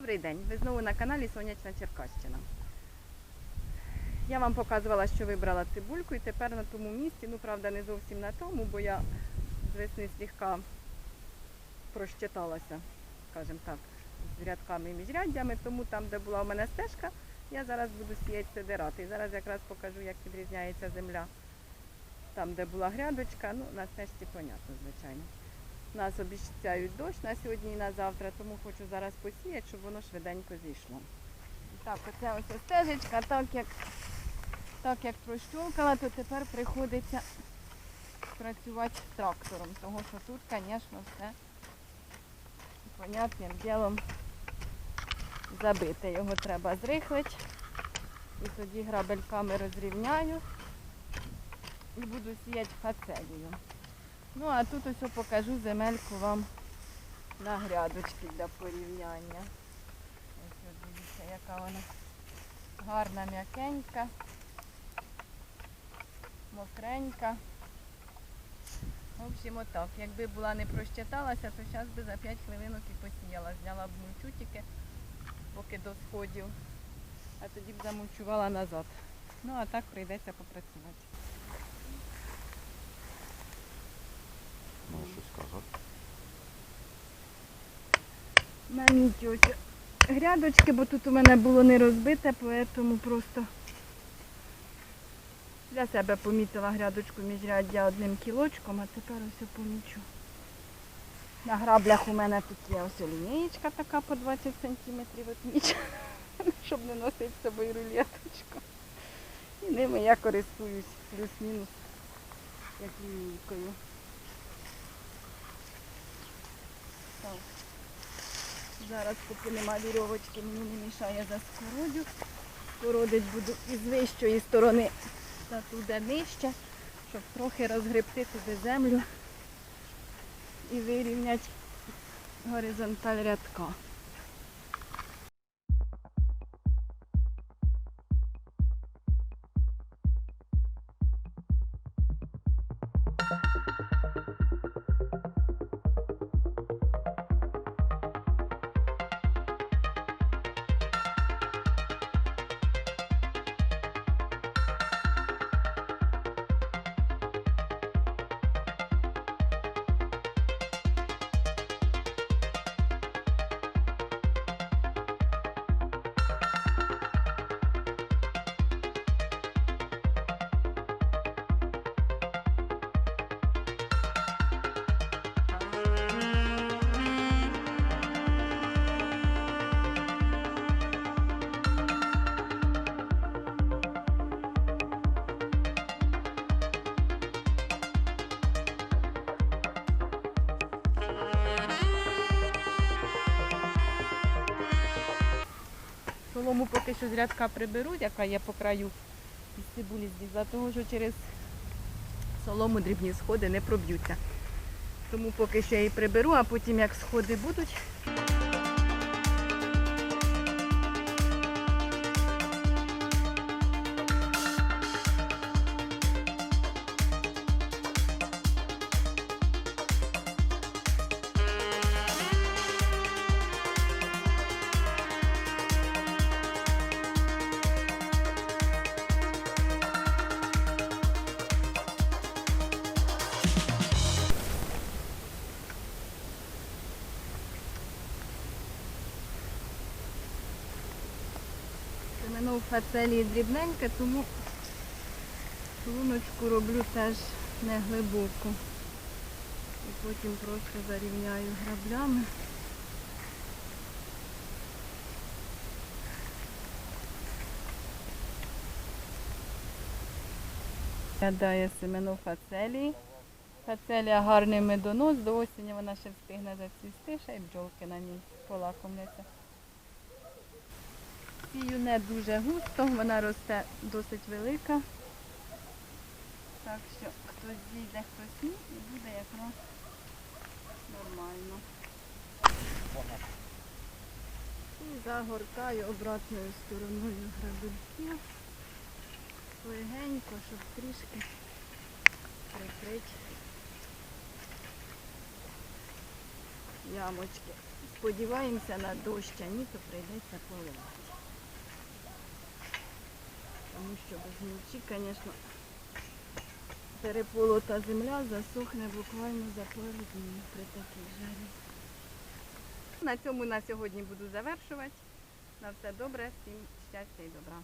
Добрий день, ви знову на каналі Сонячна Черкащина. Я вам показувала, що вибрала цибульку і тепер на тому місці, ну правда не зовсім на тому, бо я з весни слегка прощиталася, скажімо так, з рядками і міжряддями, тому там, де була у мене стежка, я зараз буду сіяти сидирати. Зараз якраз покажу, як відрізняється земля. Там, де була грядочка, ну на стежці понятно, звичайно. Нас обіцяють дощ на сьогодні і на завтра, тому хочу зараз посіяти, щоб воно швиденько зійшло. Так, оце ось стежечка, так як, так як прощолкала, то тепер приходиться працювати трактором, тому що тут, звісно, все понятним ділом забите. Його треба зрихлити. І тоді грабельками розрівняю і буду сіяти фацелію. Ну, а тут ось покажу земельку вам на грядочки для порівняння. Ось дивіться, яка вона гарна, м'якенька, мокренька. В общем, отак. Якби була не прощиталася, то зараз би за 5 хвилинок і посіяла. Зняла б мульчутики, поки до сходів, а тоді б замульчувала назад. Ну, а так прийдеться попрацювати. Можеш щось сказати? Мені тьотя грядочки, бо тут у мене було не розбите, тому просто для себе помітила грядочку міжряддя одним кілочком, а тепер ось помічу. На граблях у мене тут є ось лінієчка така по 20 сантиметрів отмічена, щоб не носити з собою рулеточку. І ними я користуюсь плюс-мінус як лінійкою. Так. Зараз, поки нема вірьовочки, мені не мішає за скородю. Скородить буду із вищої сторони та туди нижче, щоб трохи розгребти туди землю і вирівняти горизонталь рядка. Солому поки що з рядка приберу, яка є по краю із цибулі злізла, тому що через солому дрібні сходи не проб'ються. Тому поки що її приберу, а потім як сходи будуть. Семено в фацелії дрібненьке, тому луночку роблю теж не глибоко. І потім просто зарівняю граблями. Гадає семено фацелії. Фацелія гарний медонос, до осені вона ще встигне зацвісти, ще й бджолки на ній полакомляться. Сію не дуже густо, вона росте досить велика. Так що хтось зійде, хтось ні, і буде якраз нормально. І загортаю обратною стороною грабельків. Легенько, щоб трішки прикрити ямочки. Сподіваємося на дощ, а ні, то прийдеться поливати. Тому що без мульчі, звісно, переполота земля засохне буквально за пару днів при такій жарі. На цьому на сьогодні буду завершувати. На все добре, всім щастя і добра.